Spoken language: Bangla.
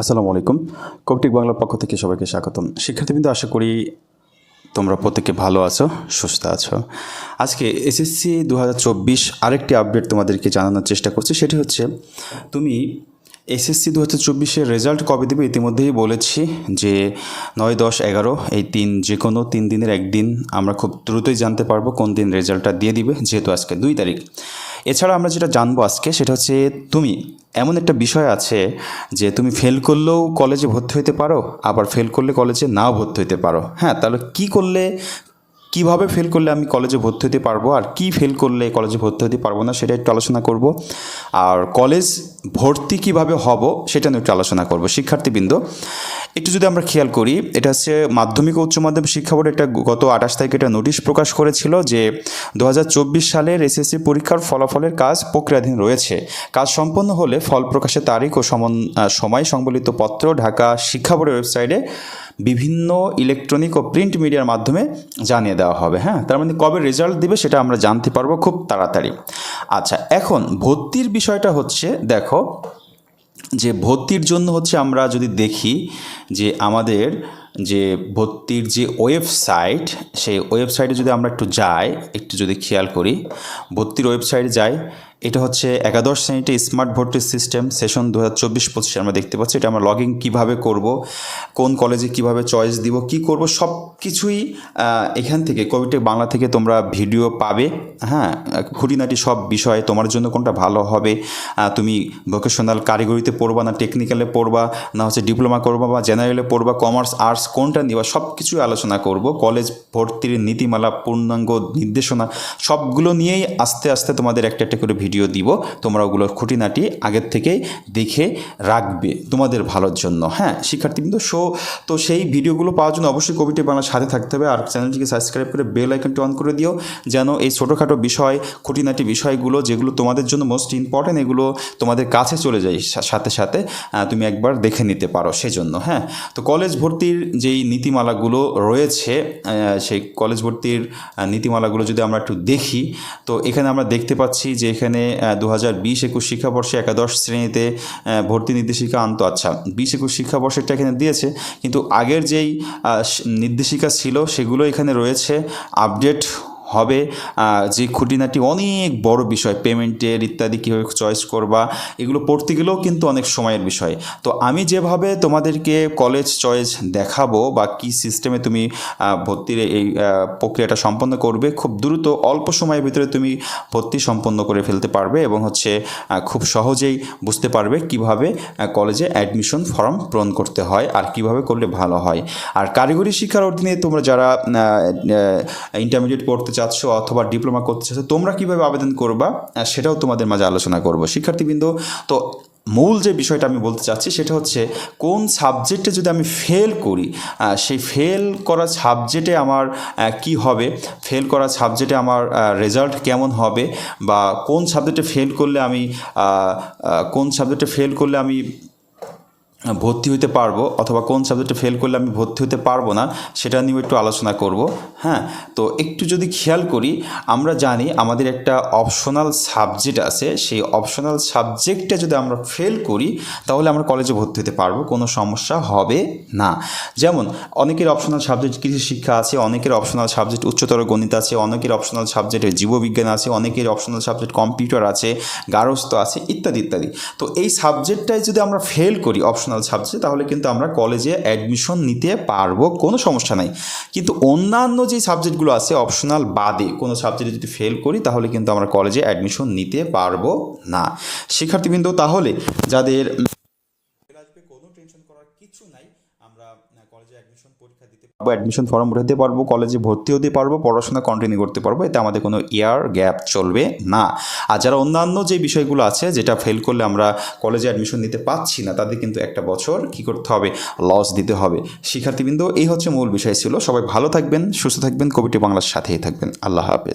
আসসালামু আলাইকুম। কপটিক বাংলার পক্ষ থেকে সবাইকে স্বাগতম। শিক্ষার্থীবৃন্দ, আশা করি তোমরা প্রত্যেকে ভালো আছো, সুস্থ আছো। আজকে এসএসসি দু হাজার চব্বিশ আরেকটি আপডেট তোমাদেরকে জানানোর চেষ্টা করছি। সেটি হচ্ছে, তুমি এসএসসি দু হাজার চব্বিশের রেজাল্ট কবে দেবে? ইতিমধ্যেই বলেছি যে নয় দশ এগারো, এই তিন যে কোনো তিন দিনের একদিন আমরা খুব দ্রুতই জানতে পারব কোন দিন রেজাল্টটা দিয়ে দিবে, যেহেতু আজকে দুই তারিখ। এছাড়া আমরা যেটা জানব আজকে সেটা হচ্ছে তুমি, এমন একটা বিষয় আছে যে তুমি ফেল করলেও কলেজে ভর্তি হতে পারো, আবার ফেল করলে কলেজে নাও ভর্তি হতে পারো। হ্যাঁ তাহলে কি করলে, কীভাবে ফেল করলে আমি কলেজে ভর্তি হতে পারব, আর কি ফেল করলে কলেজে ভর্তি হতে পারব না, সেটা একটু আলোচনা করব। আর কলেজ ভর্তি কীভাবে হব, সেটা নিয়ে একটু আলোচনা করব। শিক্ষার্থীবৃন্দ একটু যদি আমরা খেয়াল করি, এটা হচ্ছে মাধ্যমিক ও উচ্চ মাধ্যমিক শিক্ষা বোর্ড একটা গত আঠাশ তারিখে একটা নোটিশ প্রকাশ করেছিল যে দু হাজার চব্বিশ সালের এসএসসি পরীক্ষার ফলাফলের কাজ প্রক্রিয়াধীন রয়েছে। কাজ সম্পন্ন হলে ফল প্রকাশের তারিখ ও সময় সংবলিত পত্র ঢাকা শিক্ষা বোর্ডের ওয়েবসাইটে বিভিন্ন ইলেকট্রনিক ও প্রিন্ট মিডিয়ার মাধ্যমে জানিয়ে দেওয়া হবে। হ্যাঁ তার মানে কবে রেজাল্ট দিবে সেটা আমরা জানতে পারব খুব তাড়াতাড়ি। আচ্ছা এখন ভর্তির বিষয়টা হচ্ছে, দেখো যে ভর্তির জন্য হচ্ছে আমরা যদি দেখি যে আমাদের যে ভর্তির যে ওয়েবসাইট, সেই ওয়েবসাইটে যদি আমরা একটু যাই, একটু যদি খেয়াল করি, ভর্তির ওয়েবসাইটে যাই এটা হচ্ছে একাদশ শ্রেণীতে স্মার্ট ভর্তির সিস্টেম, সেশন দু হাজার চব্বিশ পঁচিশে আমরা দেখতে পাচ্ছি। এটা আমরা লগ কীভাবে করব, কোন কলেজে কীভাবে চয়েস দিব, কি করব সব কিছুই এখান থেকে কোভিডে বাংলা থেকে তোমরা ভিডিও পাবে। হ্যাঁ খুঁটিনাটি সব বিষয়ে তোমার জন্য কোনটা ভালো হবে তুমি ভোকেশনাল কারিগরিতে পড়বা না টেকনিক্যালে পড়বা, না হচ্ছে ডিপ্লোমা করবা বা জেনারেলে পড়বা, কমার্স, আর্টস কোনটা নিবা সব কিছুই আলোচনা করব। কলেজ ভর্তির নীতিমালা, পূর্ণাঙ্গ নির্দেশনা, সবগুলো নিয়েই আস্তে আস্তে তোমাদের একটা একটা করে ভিডিও দিব। তোমরা ওগুলোর খুঁটিনাটি আগের থেকেই দেখে রাখবে তোমাদের ভালোর জন্য। হ্যাঁ শিক্ষার্থীবৃন্দ শো তো সেই ভিডিওগুলো পাওয়ার জন্য অবশ্যই কবিটি বাংলার সাথে থাকতে হবে আর চ্যানেলটিকে সাবস্ক্রাইব করে বেল আইকনটি অন করে দিও যেন এই ছোটোখাটো বিষয়, খুঁটিনাটি বিষয়গুলো যেগুলো তোমাদের জন্য মোস্ট ইম্পর্ট্যান্ট এগুলো তোমাদের কাছে চলে যায় সাথে সাথে তুমি একবার দেখে নিতে পারো সেজন্য। হ্যাঁ তো কলেজ ভর্তির যেই নীতিমালাগুলো রয়েছে সেই কলেজ ভর্তির নীতিমালাগুলো যদি আমরা একটু দেখি, তো এখানে আমরা দেখতে পাচ্ছি যে এখানে দু হাজার বিশ একুশ শিক্ষাবর্ষে একাদশ শ্রেণীতে ভর্তি নির্দেশিকা আনতো। আচ্ছা বিশ একুশ শিক্ষাবর্ষেরটা এখানে দিয়েছে, কিন্তু আগের যেই নির্দেশিকা ছিল সেগুলো এখানে রয়েছে, আপডেট হবে যে খুঁটিনাটি অনেক বড় বিষয়, পেমেন্টের ইত্যাদি কীভাবে চয়েস করবা, এগুলো পড়তে গেলেও কিন্তু অনেক সময়ের বিষয়। তো আমি যেভাবে তোমাদেরকে কলেজ চয়েস দেখাবো বা কি সিস্টেমে তুমি ভর্তির এই প্রক্রিয়াটা সম্পন্ন করবে, খুব দ্রুত অল্প সময়ের ভিতরে তুমি ভর্তি সম্পন্ন করে ফেলতে পারবে এবং হচ্ছে খুব সহজেই বুঝতে পারবে কীভাবে কলেজে অ্যাডমিশন ফর্ম পূরণ করতে হয় আর কীভাবে করলে ভালো হয়। আর কারিগরি শিক্ষার অধীনে তোমরা যারা ইন্টারমিডিয়েট পড়তে চাচ্ছ অথবা ডিপ্লোমা করতে চাচ্ছ, তোমরা কীভাবে আবেদন করবা সেটাও তোমাদের মাঝে আলোচনা করব। শিক্ষার্থীবৃন্দ, তো মূল যে বিষয়টা আমি বলতে চাচ্ছি, সেটা হচ্ছে কোন সাবজেক্টে যদি আমি ফেল করি সেই ফেল করা সাবজেক্টে আমার কি হবে ফেল করা সাবজেক্টে আমার রেজাল্ট কেমন হবে, বা কোন সাবজেক্টে ফেল করলে আমি কোন সাবজেক্টে ফেল করলে আমি ভর্তি হতে পারব অথবা কোন সাবজেক্টে ফেল করলে আমি ভর্তি হতে পারব না, সেটা নিয়েও একটু আলোচনা করব হ্যাঁ? তো একটু যদি খেয়াল করি, আমরা জানি আমাদের একটা অপশনাল সাবজেক্ট আছে, সেই অপশনাল সাবজেক্টে যদি আমরা ফেল করি, তাহলে আমরা কলেজে ভর্তি হতে পারব, কোনো সমস্যা হবে না। যেমন, অনেকের অপশনাল সাবজেক্ট কৃষি শিক্ষা আছে, অনেকের অপশনাল সাবজেক্ট উচ্চতর গণিত আছে, অনেকের অপশনাল সাবজেক্টে জীববিজ্ঞান আছে, অনেকের অপশনাল সাবজেক্ট কম্পিউটার আছে, গারস্থ আছে, ইত্যাদি ইত্যাদি। তো এই সাবজেক্টটাই যদি আমরা ফেল করি অপশনাল সাবজেক্ট তাহলে কিন্তু আমরা কলেজে অ্যাডমিশন নিতে পারব, কোনো সমস্যা নাই। কিন্তু অন্যান্য যে সাবজেক্টগুলো আছে অপশনাল বাদে কোনো সাবজেক্টে যদি ফেল করি, তাহলে কিন্তু আমরা কলেজে অ্যাডমিশন নিতে পারব না। শিক্ষার্থীবৃন্দ, তাহলে যাদের কোনো টেনশন করার কিছু নাই পরীক্ষা দিতে পারব অ্যাডমিশন ফর্ম ভরে দিতে পারব কলেজে ভর্তি হতে পারব, পড়াশোনা কন্টিনিউ করতে পারব, এতে আমাদের কোনো ইয়ার গ্যাপ চলবে না। আর যারা অন্যান্য যে বিষয়গুলো আছে, যেটা ফেল করলে আমরা কলেজে অ্যাডমিশন নিতে পাচ্ছি না, তাদের কিন্তু একটা বছর কি করতে হবে? লস দিতে হবে। শিক্ষার্থীবৃন্দ, এই হচ্ছে মূল বিষয় ছিল। সবাই ভালো থাকবেন, সুস্থ থাকবেন, কবিটি বাংলার সাথেই থাকবেন। আল্লাহ হাফেজ।